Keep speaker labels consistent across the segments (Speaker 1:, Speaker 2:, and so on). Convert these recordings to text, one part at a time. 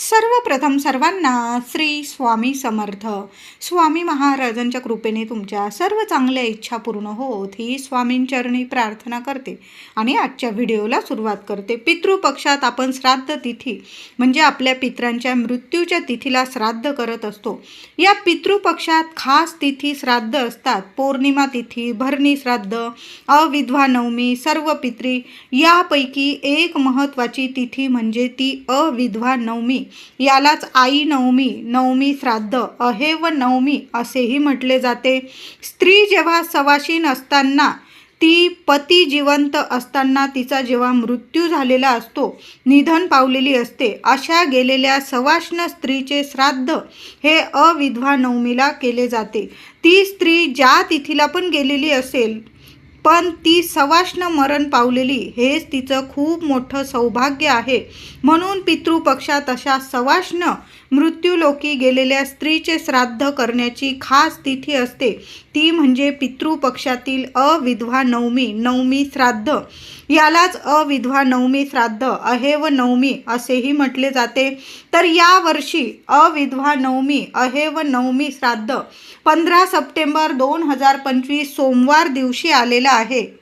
Speaker 1: सर्वप्रथम सर्वांना श्री स्वामी समर्थ. स्वामी महाराजांच्या कृपेने तुमच्या सर्व चांगल्या इच्छा पूर्ण होत ही स्वामींचरणी प्रार्थना करते. आणि आजच्या व्हिडिओला सुरुवात करते. पितृपक्षात आपण श्राद्ध तिथी म्हणजे आपल्या पित्रांच्या मृत्यूच्या तिथीला श्राद्ध करत असतो. या पितृपक्षात खास तिथी श्राद्ध असतात. पौर्णिमा तिथी भरणी श्राद्ध अविधवा नवमी सर्व पित्री यापैकी एक महत्त्वाची तिथी म्हणजे ती अविधवा नवमी. यालाच आई नवमी नवमी श्राद्ध अहेव नवमी असेही म्हटले जाते. स्त्री जेव्हा सवाशीन असताना ती पती जिवंत असताना तिचा जेव्हा मृत्यू झालेला असतो निधन पावलेली असते. अशा गेलेल्या सवाष्ण स्त्रीचे श्राद्ध हे अविधवा नवमीला केले जाते. ती स्त्री ज्या तिथीला पण गेलेली असेल पण ती सवाष्ण मरण पावलेली हेच तिचं खूप मोठं सौभाग्य आहे. म्हणून पितृपक्षात अशा सवाष्ण मृत्यूलोकी गेलेल्या स्त्रीचे श्राद्ध करण्याची खास तिथी असते. ती म्हणजे पितृपक्षातील अविधवा नवमी नवमी श्राद्ध. यालाच अविधवा नवमी श्राद्ध अहेव नवमी असेही म्हटले जाते. तर या वर्षी अविधवा नवमी अहेव नवमी श्राद्ध पंधरा सप्टेंबर दोन हजार पंचवीस सोमवार दिवशी आलेला आहे.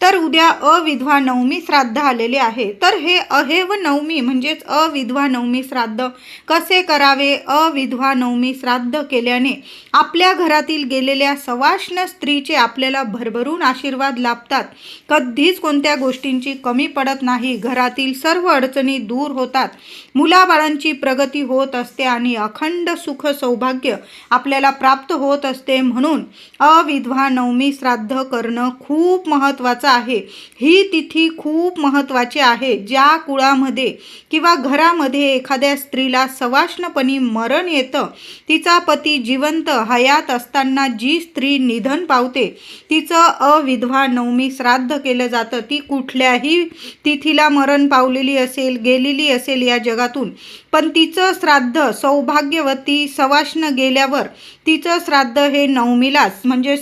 Speaker 1: तर उद्या अविधवा नवमी श्राद्ध आलेले आहे. तर हे अहेव नवमी म्हणजेच अविधवा नवमी श्राद्ध कसे करावे? अविधवा नवमी श्राद्ध केल्याने आपल्या घरातील गेलेल्या सवाष्ण स्त्रीचे आपल्याला भरभरून आशीर्वाद लाभतात. कधीच कोणत्या गोष्टींची कमी पडत नाही. घरातील सर्व अडचणी दूर होतात. मुलाबाळांची प्रगती होत असते आणि अखंड सुख सौभाग्य आपल्याला प्राप्त होत असते म्हणून अविधवा नवमी श्राद्ध करणं खूप महत्त्वाचं आहे. ही तिथी खूप महत्त्वाची आहे. ज्या कुळामध्ये किंवा घरामध्ये एखाद्या स्त्रीला सवाष्णपणी मरण येतं तिचा पती जिवंत हयात असताना जी स्त्री निधन पावते तिचं अविधवा नवमी श्राद्ध केलं जातं. ती कुठल्याही तिथीला मरण पावलेली असेल गेलेली असेल या जगातून. पण तिचं श्राद्ध सौभाग्यवती सवाष्ण गेल्यावर तिचं श्राद्ध हे नवमीलाच म्हणजे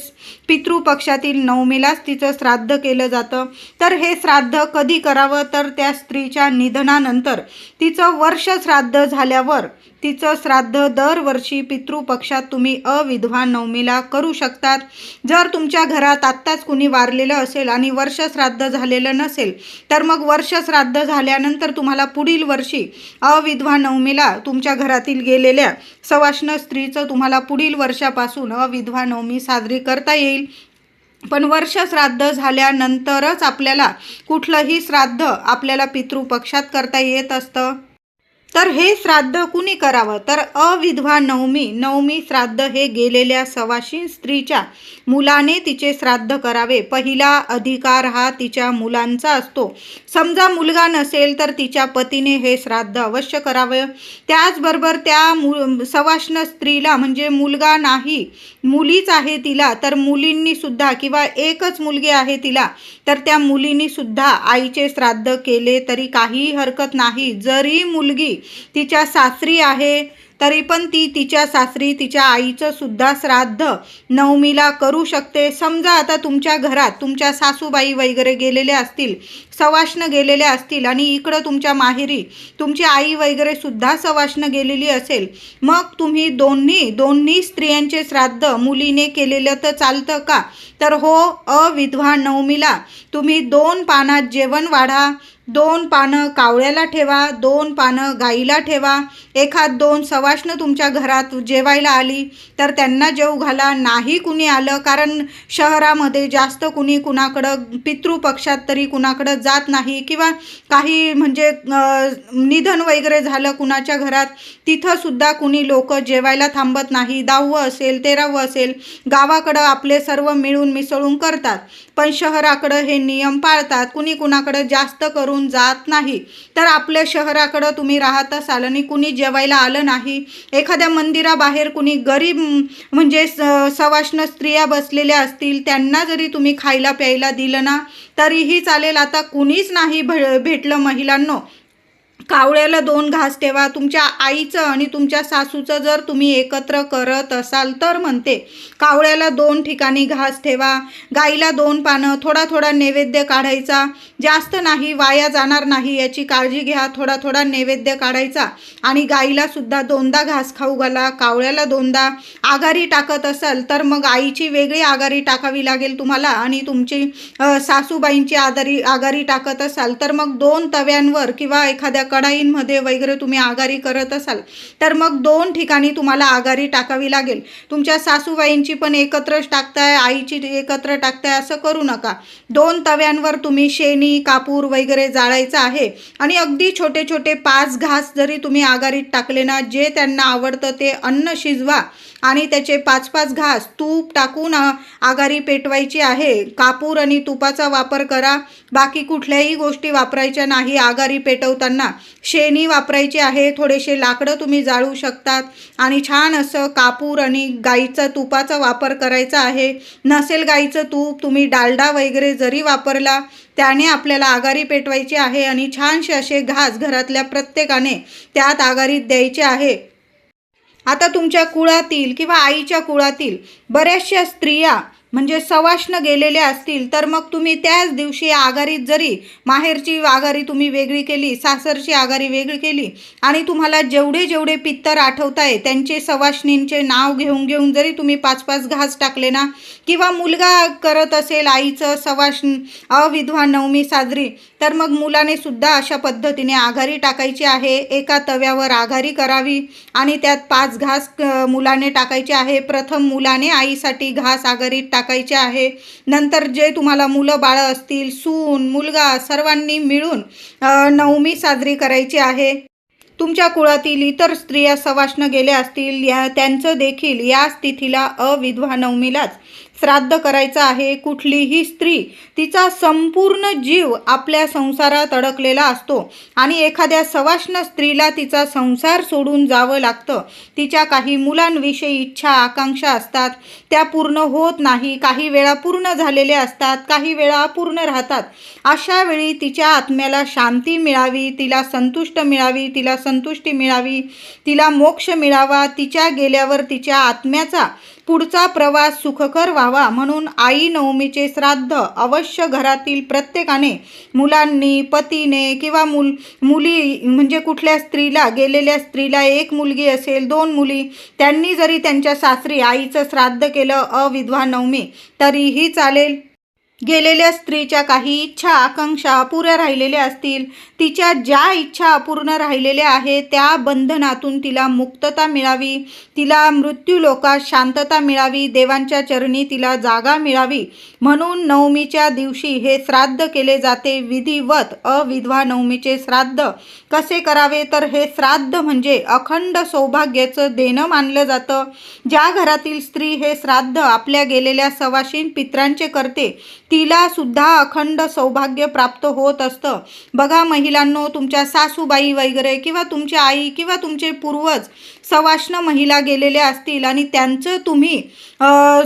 Speaker 1: पितृपक्षातील नवमीलाच तिचं श्राद्ध केलं जातं. तर हे श्राद्ध कधी करावं? तर त्या स्त्रीच्या निधनानंतर. तिचं वर्ष श्राद्ध झाल्यावर तिचं श्राद्ध दरवर्षी पितृपक्षात तुम्ही अविधवा नवमीला करू शकतात. जर तुमच्या घरात आत्ताच कुणी वारलेलं असेल आणि वर्ष श्राद्ध झालेलं नसेल तर मग वर्ष श्राद्ध झाल्यानंतर तुम्हाला पुढील वर्षी अविधवा नवमीला तुमच्या घरातील गेलेल्या सवाष्ण स्त्रीचं तुम्हाला पुढील वर्षापासून अविधवा नवमी साजरी करता येईल. पण वर्ष श्राद्ध झाल्यानंतरच आपल्याला कुठलंही श्राद्ध आपल्याला पितृपक्षात करता येत असतं. तर हे श्राद्ध कुणी करावं? तर अविधवा नवमी नवमी श्राद्ध हे गेलेल्या सवाशीन स्त्रीच्या मुलाने तिचे श्राद्ध करावे. पहिला अधिकार हा तिच्या मुलांचा असतो. समजा मुलगा नसेल तर तिच्या पतीने हे श्राद्ध अवश्य करावे. त्याचबरोबर त्या मु सवाष्ण स्त्रीला म्हणजे मुलगा नाही मुलीच आहे तिला तर मुलींनी सुद्धा किंवा एकच मुलगी आहे तिला तर त्या मुलींनी सुद्धा आईचे श्राद्ध केले तरी काही हरकत नाही. जरी मुलगी तिच्या सासरी आहे. तरी पण ती तिच्या सासरी तिच्या आईचं सुद्धा श्राद्ध नवमीला करू शकते. समजा आता तुमच्या घरात तुमच्या सासूबाई वगैरे गेलेल्या असतील सवाष्ण गेलेल्या असतील आणि इकडं तुमच्या माहेरी तुमची आई वगैरे सुद्धा सवाष्ण गेलेली असेल मग तुम्ही दोन्ही दोन्ही स्त्रियांचे श्राद्ध मुलीने केलेलं तर चालतं का? तर हो अविधवा नवमीला तुम्ही दोन पानात जेवण वाढा दोन पानं कावळ्याला ठेवा दोन पानं गाईला ठेवा एखाद दोन सवा सवाष्ण तुमच्या घरात जेवायला आली तर त्यांना जेव घाला. नाही कुणी आलं कारण शहरामध्ये जास्त कुणी कुणाकडं पितृपक्षात तरी कुणाकडं जात नाही किंवा काही म्हणजे निधन वगैरे झालं कुणाच्या घरात तिथंसुद्धा कुणी लोक जेवायला थांबत नाही. दहावं असेल तेरावं असेल गावाकडं आपले सर्व मिळून मिसळून करतात. पण शहराकडं हे नियम पाळतात. कुणी कुणाकडं जास्त करून जात नाही. तर आपल्या शहराकडं तुम्ही राहत असाल आणि कुणी जेवायला आलं नाही एखाद्या मंदिराबाहेर कुणी गरीब म्हणजे स सवाष्ण स्त्रिया बसलेल्या असतील त्यांना जरी तुम्ही खायला प्यायला दिलं ना तरीही चालेल. आता कुणीच नाही भेटलं महिलांनो. कावळ्याला दोन घास ठेवा. तुमच्या आईचं आणि तुमच्या सासूचं जर तुम्ही एकत्र करत असाल तर म्हणते कावळ्याला दोन ठिकाणी घास ठेवा. गाईला दोन पानं थोडा थोडा नैवेद्य काढायचा. जास्त नाही वाया जाणार नाही याची काळजी घ्या. थोडा थोडा नैवेद्य काढायचा. आणि गाईला सुद्धा दोनदा घास खाऊ घाला. कावळ्याला दोनदा. आघारी टाकत असाल तर मग आईची वेगळी आघारी टाकावी लागेल तुम्हाला आणि तुमची सासूबाईंची आधारी आघारी टाकत असाल तर मग दोन तव्यांवर किंवा एखाद्या कढाईंमध्ये वगैरे तुम्ही आघारी करत असाल तर मग दोन ठिकाणी तुम्हाला आघारी टाकावी लागेल. तुमच्या सासूबाईंची पण एकत्रच टाकताय आईची एकत्र टाकताय असं करू नका. दोन तव्यांवर तुम्ही शेणी कापूर वगैरे जाळायचं आहे आणि अगदी छोटे छोटे पाच घास जरी तुम्ही आघारीत टाकले ना जे त्यांना आवडतं ते अन्न शिजवा आणि त्याचे पाच पाच घास तूप टाकून आघारी पेटवायची आहे. कापूर आणि तुपाचा वापर करा. बाकी कुठल्याही गोष्टी वापरायच्या नाही आघारी पेटवताना. शेणी वापरायची आहे थोडेसे लाकडं तुम्ही जाळू शकतात. आणि छान असं कापूर आणि गाईचा तुपाचा वापर करायचा आहे. नसेल गाईचं तूप तुम्ही डालडा वगैरे जरी वापरला त्याने आपल्याला आघारी पेटवायची आहे आणि छानसे असे घास घरातल्या प्रत्येकाने त्यात आघारीत द्यायचे आहे. आता तुमच्या कुळातील किंवा आईच्या कुळातील बऱ्याचशा स्त्रिया म्हणजे सवाष्ण गेलेले असतील तर मग तुम्ही त्याच दिवशी आघारीत जरी माहेरची आघारी तुम्ही वेगळी केली सासरची आघारी वेगळी केली आणि तुम्हाला जेवढे जेवढे पित्तर आठवताय त्यांचे सवाष्णींचे नाव घेऊन घेऊन जरी तुम्ही पाच पाच घास टाकले ना किंवा मुलगा करत असेल आईचं सवाष्ण अविधवा नवमी साजरी तर मग मुलाने सुद्धा अशा पद्धतीने आघारी टाकायची आहे. एका तव्यावर आघारी करावी आणि त्यात पाच घास मुलाने टाकायचे आहे. प्रथम मुलाने आईसाठी घास आघारीत टाकायचे आहे. नंतर जे तुम्हाला मुलं बाळं असतील सून मुलगा सर्वांनी मिळून नवमी साजरी करायची आहे. तुमच्या कुळातील इतर स्त्रिया सवाष्ण गेल्या असतील या त्यांचं देखील याच तिथीला अविधवा नवमीलाच श्राद्ध करायचं आहे. कुठलीही स्त्री तिचा संपूर्ण जीव आपल्या संसारात अडकलेला असतो आणि एखाद्या सवाष्ण स्त्रीला तिचा संसार सोडून जावं लागतं. तिच्या काही मुलांविषयी इच्छा आकांक्षा असतात. त्या पूर्ण होत नाही. काही वेळा पूर्ण झालेल्या असतात. काही वेळा अपूर्ण राहतात. अशा वेळी तिच्या आत्म्याला शांती मिळावी तिला संतुष्ट मिळावी तिला संतुष्टी मिळावी तिला मोक्ष मिळावा. तिच्या गेल्यावर तिच्या आत्म्याचा पुढचा प्रवास सुखकर व्हावा म्हणून आई नवमीचे श्राद्ध अवश्य घरातील प्रत्येकाने मुलांनी पतीने किंवा मुल मुली म्हणजे कुठल्या स्त्रीला गेलेल्या स्त्रीला एक मुलगी असेल दोन मुली त्यांनी जरी त्यांच्या सासरी आईचं श्राद्ध केलं अविधवा नवमी तरीही चालेल. गेलेल्या स्त्रीच्या काही इच्छा आकांक्षा अपुऱ्या राहिलेल्या असतील. तिच्या ज्या इच्छा अपूर्ण राहिलेल्या आहेत त्या बंधनातून तिला मुक्तता मिळावी. तिला मृत्यूलोकात शांतता मिळावी. देवांच्या चरणी तिला जागा मिळावी. म्हणून नवमीच्या दिवशी हे श्राद्ध केले जाते. विधिवत अविधवा नवमीचे श्राद्ध कसे करावे? तर हे श्राद्ध म्हणजे अखंड सौभाग्याचं देणं मानलं जातं. ज्या घरातील स्त्री हे श्राद्ध आपल्या गेलेल्या सवाशीन पित्रांचे करते तिला सुद्धा अखंड सौभाग्य प्राप्त होत असतं. बघा महिलांनो तुमच्या सासूबाई वगैरे किंवा तुमची आई किंवा तुमचे पूर्वज सवाष्ण महिला गेलेल्या असतील आणि त्यांचं तुम्ही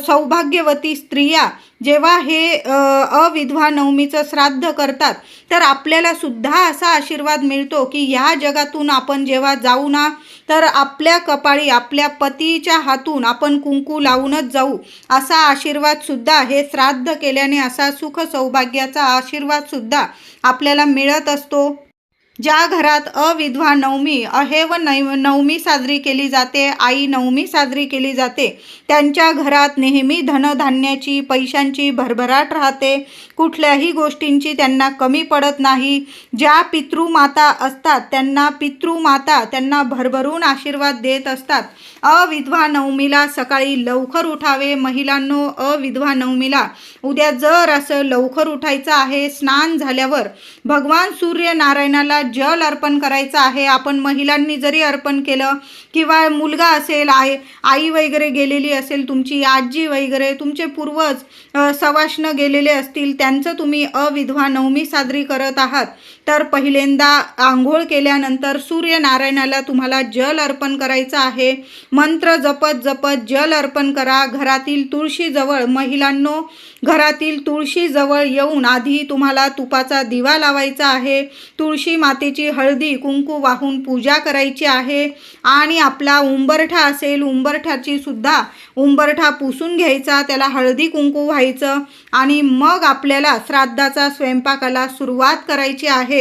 Speaker 1: सौभाग्यवती स्त्रिया जेव्हा हे अविधवा नवमीचं श्राद्ध करतात तर आपल्याला सुद्धा असा आशीर्वाद मिळतो की ह्या जगातून आपण जेव्हा जाऊ ना तर आपल्या कपाळी आपल्या पतीच्या हातून आपण कुंकू लावूनच जाऊ. असा आशीर्वादसुद्धा हे श्राद्ध केल्याने असा सुख सौभाग्याचा आशीर्वादसुद्धा आपल्याला मिळत असतो. ज्या घरात अविधवा नवमी अहेव नैव नवमी साजरी केली जाते आई नवमी साजरी केली जाते त्यांच्या घरात नेहमी धनधान्याची पैशांची भरभराट राहते कुठल्याही गोष्टींची त्यांना कमी पडत नाही. ज्या पितृमाता असतात त्यांना पितृमाता त्यांना भरभरून आशीर्वाद देत असतात. अविधवा नवमीला सकाळी लवकर उठावे. महिलांनो अविधवा नवमीला उद्या जर असं लवकर उठायचं आहे स्नान झाल्यावर भगवान सूर्यनारायणाला जल अर्पण करायचं आहे. आपण महिलांनी जरी अर्पण केलं किंवा मुलगा असेल आई आई वगैरे गेलेली असेल तुमची आजी वगैरे तुमचे पूर्वज सवाष्ण गेलेले असतील त्या त्यांचं तुम्ही अविधवा नवमी साजरी करत आहात. तर पहिल्यांदा आंघोळ केल्यानंतर सूर्यनारायणाला तुम्हाला जल अर्पण करायचं आहे. मंत्र जपत जपत जल अर्पण करा. घरातील तुळशीजवळ महिलांनो घरातील तुळशीजवळ येऊन आधी तुम्हाला तुपाचा दिवा लावायचा आहे. तुळशी मातेची हळदी कुंकू वाहून पूजा करायची आहे. आणि आपला उंबरठा असेल उंबरठाची सुद्धा उंबरठा पुसून घ्यायचा त्याला हळदी कुंकू व्हायचं. आणि मग आपल्याला श्राद्धाचा स्वयंपाकाला सुरुवात करायची आहे.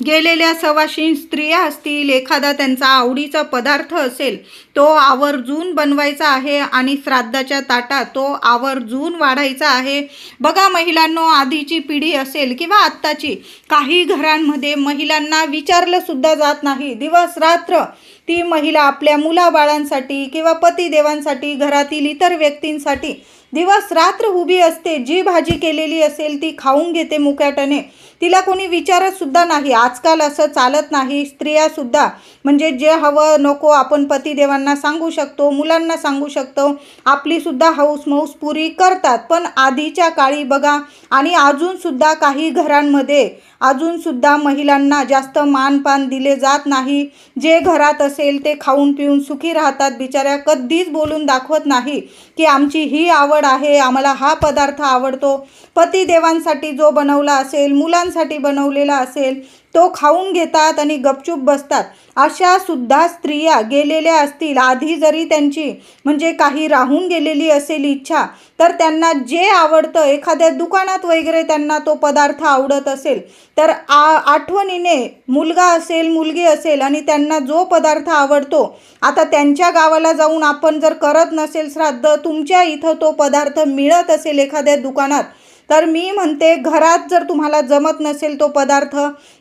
Speaker 1: गेलेल्या सवाशीन स्त्रिया असतील एखादा त्यांचा आवडीचा पदार्थ असेल तो आवर्जून बनवायचा आहे आणि श्राद्धाच्या ताटात तो आवर्जून वाढायचा आहे. बघा महिलांनो आधीची पिढी असेल किंवा आत्ताची काही घरांमध्ये महिलांना विचारलं सुद्धा जात नाही. दिवस रात्र ती महिला आपल्या मुलाबाळांसाठी किंवा पतिदेवांसाठी घरातील इतर व्यक्तींसाठी दिवस रात्र उभी असते. जी भाजी केलेली असेल ती खाऊन घेते मुकाट्याने. तिला कोणी विचारत सुद्धा नाही. आजकाल असं चालत नाही. स्त्रियासुद्धा म्हणजे जे हवं नको आपण पतिदेवांना सांगू शकतो मुलांना सांगू शकतो. आपलीसुद्धा हौस मौस पुरी करतात. पण आधीच्या काळी बघा आणि अजूनसुद्धा काही घरांमध्ये अजूनसुद्धा महिलांना जास्त मानपान दिले जात नाही. जे घरात असेल ते खाऊन पिऊन सुखी राहतात. बिचाऱ्या कधीच बोलून दाखवत नाही की आमची ही आवड आहे आम्हाला हा पदार्थ आवडतो. पतिदेवांसाठी जो बनवला असेल मुलां पुरुषांसाठी बनवलेला असेल तो खाऊन घेतात आणि गपचूप बसतात. अशा सुद्धा स्त्रिया गेलेल्या असतील. आधी जरी त्यांची म्हणजे काही राहून गेलेली असेल इच्छा तर त्यांना जे आवडतं एखाद्या दुकानात वगैरे त्यांना तो पदार्थ आवडत असेल तर आ आठवणीने मुलगा असेल मुलगी असेल आणि त्यांना जो पदार्थ आवडतो आता त्यांच्या गावाला जाऊन आपण जर करत नसेल श्राद्ध तुमच्या इथं तो पदार्थ मिळत असेल एखाद्या दुकानात तर मी म्हणते घरात जर तुम्हाला जमत नसेल तो पदार्थ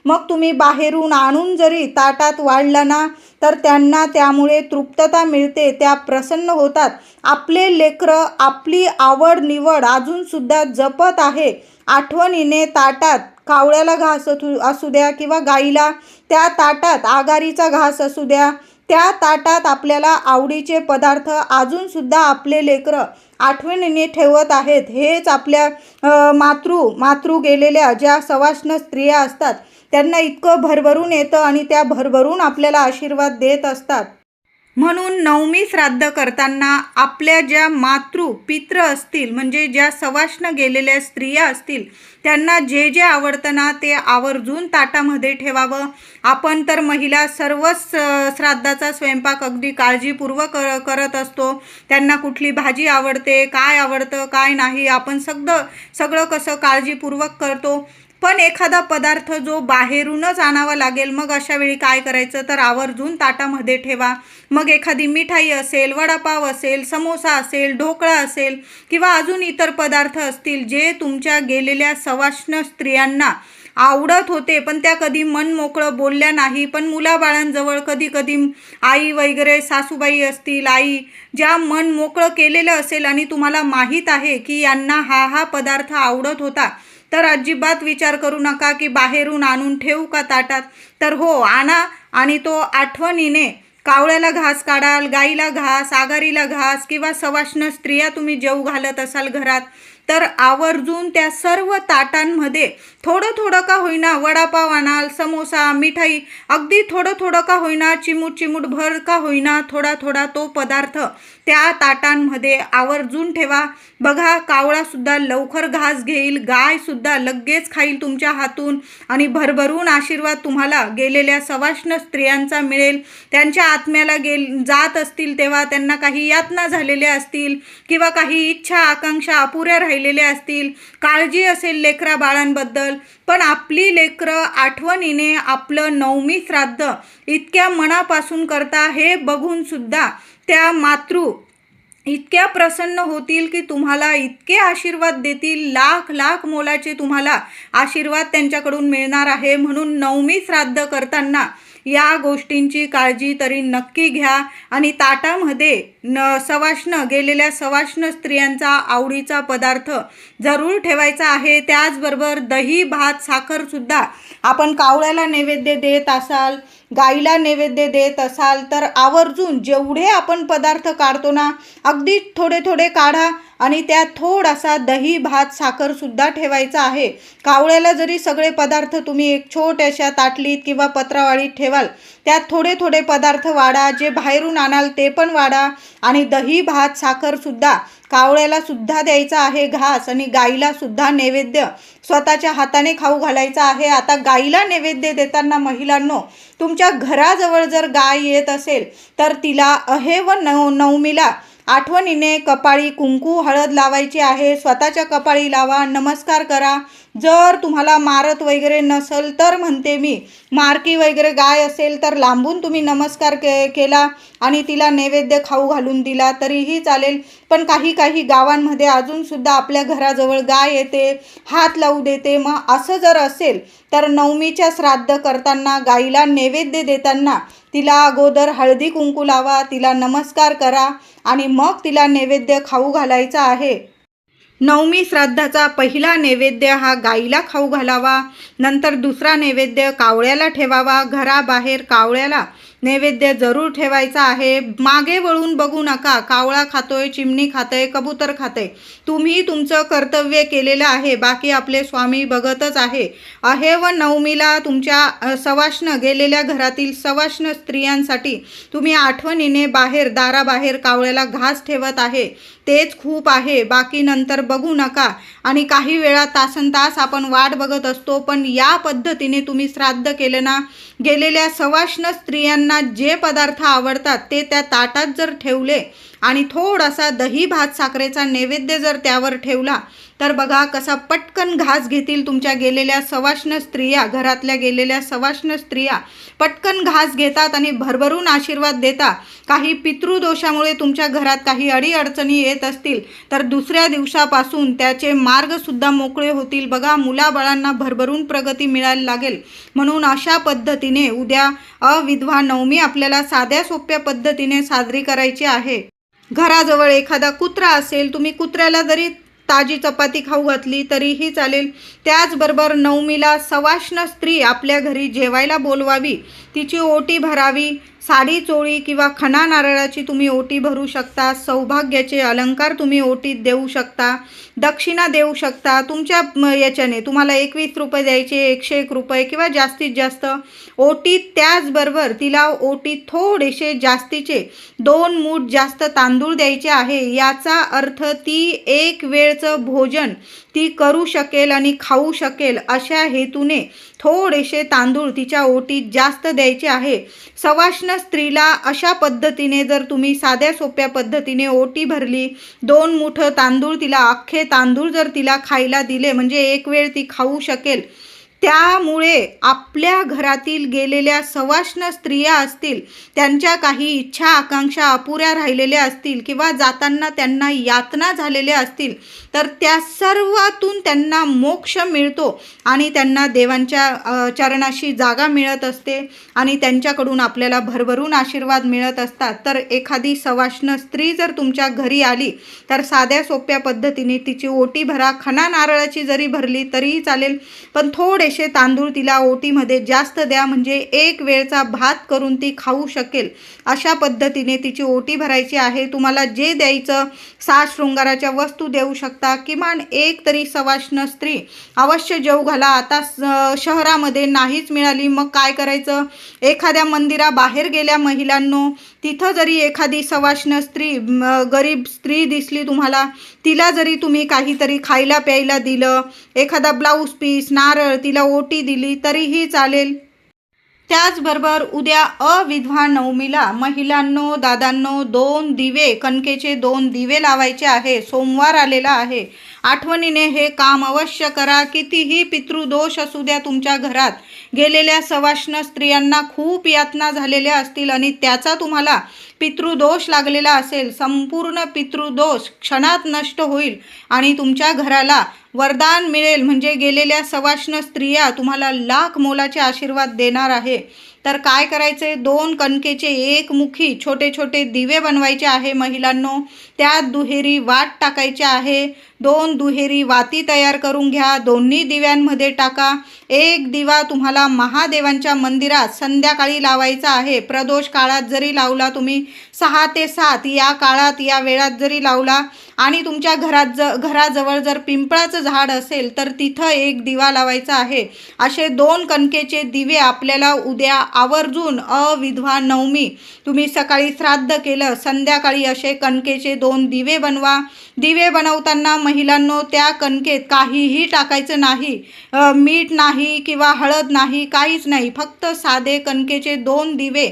Speaker 1: मग तुम्ही बाहेरून आणून जरी ताटात वाढला ना तर त्यांना त्यामुळे तृप्तता मिळते त्या प्रसन्न होतात. आपले लेकरं आपली आवड निवड अजूनसुद्धा जपत आहे. आठवणीने ताटात कावळ्याला घास असू असू द्या किंवा गाईला त्या ताटात आगारीचा घास असू द्या त्या ताटात आपल्याला आवडीचे पदार्थ अजूनसुद्धा आपले लेकरं आठवणीने ठेवत आहेत. हेच आपल्या मातृ मातृ गेलेल्या ज्या सवाष्ण स्त्रिया असतात त्यांना इतकं भरभरून येतं आणि त्या भरभरून आपल्याला आशीर्वाद देत असतात. म्हणून नवमी श्राद्ध करताना आपल्या ज्या मातृ पित्र असतील म्हणजे ज्या सवाष्ण गेलेल्या स्त्रिया असतील त्यांना जे जे आवडतं ना ते आवर्जून ताटामध्ये ठेवावं. आपण तर महिला सर्वच श्राद्धाचा स्वयंपाक अगदी काळजीपूर्वक कर करत असतो. त्यांना कुठली भाजी आवडते काय आवडतं काय नाही आपण सगळं सगळं कसं काळजीपूर्वक करतो. पण एखादा पदार्थ जो बाहेरूनच आणावा लागेल मग अशा वेळी काय करायचं? तर आवर्जून ताटामध्ये ठेवा. मग एखादी मिठाई असेल वडापाव असेल समोसा असेल ढोकळा असेल किंवा अजून इतर पदार्थ असतील जे तुमच्या गेलेल्या सवाष्ण स्त्रियांना आवडत होते पण त्या कधी मन मोकळं बोलल्या नाही पण मुलाबाळांजवळ कधी कधी आई वगैरे सासूबाई असतील आई ज्या मन मोकळं केलेलं असेल आणि तुम्हाला माहीत आहे की यांना हा हा पदार्थ आवडत होता तर अजिबात विचार करू नका की बाहेरून आणून ठेवू का ताटात. तर हो आणा आणि तो आठवणीने कावळ्याला घास काढाल गाईला घास आगारीला घास किंवा सवाष्ण स्त्रिया तुम्ही जेऊ घालत असाल घरात तर आवर्जून त्या सर्व ताटांमध्ये थोडं थोडं का होईना वडापाव आणाल समोसा मिठाई अगदी थोडं थोडं का होईना चिमूट चिमूट भर का होईना थोडा थोडा तो पदार्थ त्या ताटांमध्ये आवर्जून ठेवा. बघा कावळासुद्धा लवकर घास घेईल गायसुद्धा लगेच खाईल तुमच्या हातून आणि भरभरून आशीर्वाद तुम्हाला गेलेल्या सवाष्ण स्त्रियांचा मिळेल. त्यांच्या आत्म्याला गेल जात असतील तेव्हा त्यांना काही यातना झालेल्या असतील किंवा काही इच्छा आकांक्षा अपुऱ्या राहील राहिलेले असतील. काळजी असेल लेकरा बाळांबद्दल. पण आपली लेकरं आठवणीने आपलं नवमी श्राद्ध इतक्या मनापासून करता हे बघूनसुद्धा त्या मातृ इतक्या प्रसन्न होतील की तुम्हाला इतके आशीर्वाद देतील. लाख लाख मोलाचे तुम्हाला आशीर्वाद त्यांच्याकडून मिळणार आहे. म्हणून नवमी श्राद्ध करताना या गोष्टींची काळजी तरी नक्की घ्या. आणि ताटामध्ये न सवाष्ण गेलेल्या सवाष्ण स्त्रियांचा आवडीचा पदार्थ जरूर ठेवायचा आहे. त्याचबरोबर दही भात साखरसुद्धा आपण कावळ्याला नैवेद्य देत असाल गाईला नैवेद्य देत असाल तर आवर्जून जेवढे आपण पदार्थ काढतो ना अगदी थोडे थोडे काढा आणि त्यात थोडासा दही भात साखरसुद्धा ठेवायचा आहे. कावळ्याला जरी सगळे पदार्थ तुम्ही एक छोट्याशा ताटलीत किंवा पत्रावाळीत ठेवाल त्यात थोडे थोडे पदार्थ वाढा जे बाहेरून आणाल ते पण वाढा. आणि दही भात साखरसुद्धा कावळ्याला सुद्धा द्यायचा आहे घास आणि गाईला सुद्धा नैवेद्य स्वतःच्या हाताने खाऊ घालायचा आहे. आता गाईला नैवेद्य देताना महिलांनो तुमच्या घराजवळ जर गाय येत असेल तर तिला अहे व नव नवमीला आठवणीने कपाळी कुंकू हळद लावायची आहे. स्वतःच्या कपाळी लावा नमस्कार करा. जर तुम्हाला मारत वगैरे नसेल तर म्हणते मी मारकी वगैरे गाय असेल तर लांबून तुम्ही नमस्कार के केला आणि तिला नैवेद्य खाऊ घालून दिला तरीही चालेल. पण काही काही गावांमध्ये अजूनसुद्धा आपल्या घराजवळ गाय येते हात लावू देते. मग असं जर असेल तर नवमीच्या श्राद्ध करताना गाईला नैवेद्य देताना तिला अगोदर हळदी कुंकू लावा तिला नमस्कार करा आणि मग तिला नैवेद्य खाऊ घालायचा आहे. नवमी श्राद्धाचा पहिला नैवेद्य हा गाईला खाऊ घालावा नंतर दुसरा नैवेद्य कावळ्याला ठेवावा घराबाहेर कावळ्याला नैवेद्य जरूर ठेवायचा आहे. मागे वळून बघू नका कावळा खातोय चिमणी खातंय कबूतर खातंय. तुम्ही तुमचं कर्तव्य केलेलं आहे बाकी आपले स्वामी बघतच आहे. अहे व नवमीला तुमच्या सवाष्ण गेलेल्या घरातील सवाष्ण स्त्रियांसाठी तुम्ही आठवणीने बाहेर दाराबाहेर कावळ्याला घास ठेवत आहे. तेच खूप आहे. बाकी नंतर बघू नका. आणि काही वेळा तासन तास आपण वाट बघत असतो पण या पद्धतीने तुम्ही श्राद्ध केलं ना गेलेल्या सवाष्ण स्त्रियांना जे पदार्थ आवडतात ते त्या ताटात जर ठेवले आणि थोडासा दही भात साखरेचा नैवेद्य जर त्यावर ठेवला तर बघा कसा पटकन घास घेतील तुमच्या गेलेल्या सवाष्ण स्त्रिया घरातल्या गेलेल्या सवाष्ण स्त्रिया. पटकन घास घेतात आणि भरभरून आशीर्वाद देता काही पितृदोषामुळे तुमच्या घरात काही अडीअडचणी येत असतील तर दुसऱ्या दिवसापासून त्याचे मार्गसुद्धा मोकळे होतील. बघा मुलाबाळांना भरभरून प्रगती मिळायला लागेल. म्हणून अशा पद्धतीने उद्या अविधवा नवमी आपल्याला साध्या सोप्या पद्धतीने साजरी करायची आहे. घराजवळ एखादा कुत्रा असेल तुम्ही कुत्र्याला जरी ताजी चपाती खाऊ घातली तरीही चालेल. त्याचबरोबर नवमीला सवाष्ण स्त्री आपल्या घरी जेवायला बोलवावी. तिची ओटी भरावी. साडी चोळी किंवा खणा नारळाची तुम्ही ओटी भरू शकता सौभाग्याचे अलंकार तुम्ही ओटीत देऊ शकता दक्षिणा देऊ शकता. तुमच्या याच्याने तुम्हाला एकवीस रुपये द्यायचे एकशे एक रुपये किंवा जास्तीत जास्त ओटीत त्याचबरोबर तिला ओटीत थोडेसे जास्तीचे दोन मूठ जास्त तांदूळ द्यायचे आहे. याचा अर्थ ती एक वेळचं भोजन ती करू शकेल आणि खाऊ शकेल अशा हेतूने थोडेसे तांदूळ तिच्या ओटीत जास्त द्यायचे आहे. सवाष्ण स्त्रीला अशा पद्धतीने जर तुम्ही साध्या सोप्या पद्धतीने ओटी भरली दोन मुठं तांदूळ तिला अख्खे तांदूळ जर तिला खायला दिले म्हणजे एक वेळ ती खाऊ शकेल त्यामुळे आपल्या घरातील गेलेल्या सवाष्ण स्त्रिया असतील त्यांच्या काही इच्छा आकांक्षा अपुऱ्या राहिलेल्या असतील किंवा जाताना त्यांना यातना झालेल्या असतील तर त्या सर्वातून त्यांना मोक्ष मिळतो आणि त्यांना देवांच्या चरणाशी जागा मिळत असते आणि त्यांच्याकडून आपल्याला भरभरून आशीर्वाद मिळत असतात. तर एखादी सवाष्ण स्त्री जर तुमच्या घरी आली तर साध्या सोप्या पद्धतीने तिची ओटी भरा खणा नारळाची जरी भरली तरीही चालेल पण थोडे थोडेसे तांदूळ तिला ओटीमध्ये जास्त द्या म्हणजे एक वेळचा भात करून ती खाऊ शकेल. अशा पद्धतीने तिची ओटी भरायची आहे. तुम्हाला जे द्यायचं साज शृंगाराच्या वस्तू देऊ शकता. किमान एक तरी सवाष्ण स्त्री. अवश्य जेव घाला. आता स- शहरामध्ये नाहीच मिळाली. मग काय करायचं? एखाद्या मंदिराबाहेर गेल्या महिलांनो तिथं जरी एखादी सवाष्ण स्त्री गरीब स्त्री दिसली तुम्हाला तिला जरी तुम्ही काहीतरी खायला प्यायला दिलं एखादा ब्लाऊज पीस नारळ तिला ओटी दिली तरीही चालेल. त्याचबरोबर उद्या अविधवा नवमीला महिलांनो दादांनो दोन दिवे कणकेचे दोन दिवे लावायचे आहे सोमवार आलेला आहे. आठवणीने हे काम अवश्य करा कितीही पितृदोष असू द्या तुमच्या घरात गेलेल्या सवाष्ण स्त्रियांना खूप यातना झालेल्या असतील आणि त्याचा तुम्हाला पितृदोष लागलेला असेल संपूर्ण पितृदोष क्षणात नष्ट होईल आणि तुमच्या घराला वरदान मिळेल म्हणजे गेलेल्या सवाष्ण स्त्रिया तुम्हाला लाख मोलाचे आशीर्वाद देणार आहे. तर काय करायचे? दोन कणकेचे एक मुखी छोटे छोटे दिवे बनवायचे आहे महिलांनो. त्यात दुहेरी वाट टाकायचे आहे. दोन दुहेरी वाती तयार करून घ्या. दोन्ही दिव्यांमध्ये टाका. एक दिवा तुम्हाला महादेवांच्या मंदिरात संध्याकाळी लावायचा आहे. प्रदोष काळात जरी लावला तुम्ही सहा ते सात या काळात या वेळात जरी लावला आणि तुमच्या घरात ज घराजवळ जर पिंपळाचं झाड असेल तर तिथं एक दिवा लावायचा आहे. असे दोन कणकेचे दिवे आपल्याला उद्या आवर्जून अविधवा नवमी. तुम्ही सकाळी श्राद्ध केलं संध्याकाळी असे कणकेचे दोन दिवे बनवा. दिवे बनवताना महिलांनो त्या कणकेत काहीही टाकायचं नाही. मीठ नाही किंवा हळद नाही काहीच नाही. फक्त साधे कणकेचे दोन दिवे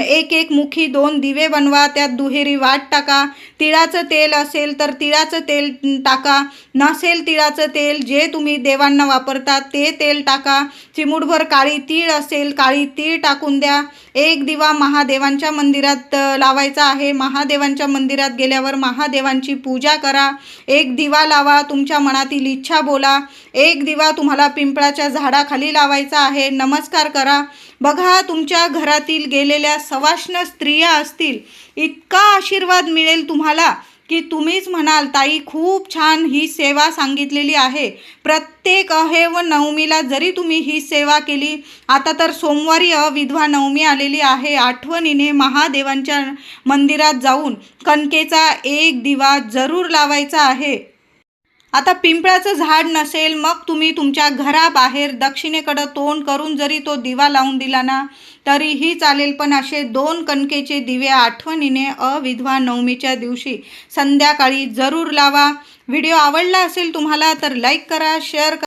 Speaker 1: एक एक मुखी दोन दिवे बनवा त्यात दुहेरी वाट टाका. तिळाचं तेल असेल तर तिळाचं तेल टाका. नसेल तिळाचं तेल जे तुम्ही देवांना वापरता ते तेल टाका. चिमूटभर काळी तीळ असेल काळी तीळ टाकून द्या. एक दिवा महादेवांच्या मंदिरात लावायचा आहे. महादेवांच्या मंदिरात गेल्यावर महादेवांची पूजा करा. एक दिवा लावा तुमच्या मनातील इच्छा बोला. एक दिवा तुम्हाला पिंपळाच्या झाडाखाली लावायचा आहे. नमस्कार करा. बघा तुमच्या घरातील गेलेल्या सवाष्ण स्त्रिया असतील. इतका आशीर्वाद मिळेल तुम्हाला. की तुम्हीच म्हणाल ताई खूप छान ही सेवा सांगितलेली आहे. प्रत्येक अहे व नवमीला जरी तुम्ही ही सेवा केली आता तर सोमवारी अविधवा नवमी आलेली आहे. आठवणीने महादेवांच्या मंदिरात जाऊन कणकेचा एक दिवा जरूर लावायचा आहे. आता पिंपळाचं झाड नसेल मग तुम्ही तुमच्या घराबाहेर दक्षिणेकडं तोंड करून जरी तो दिवा लावून दिला ना तरीही चालेल. पण असे दोन कणकेचे दिवे आठवणीने अविधवा नवमीच्या दिवशी संध्याकाळी जरूर लावा. व्हिडिओ आवडला असेल तुम्हाला तर लाईक करा शेअर करा.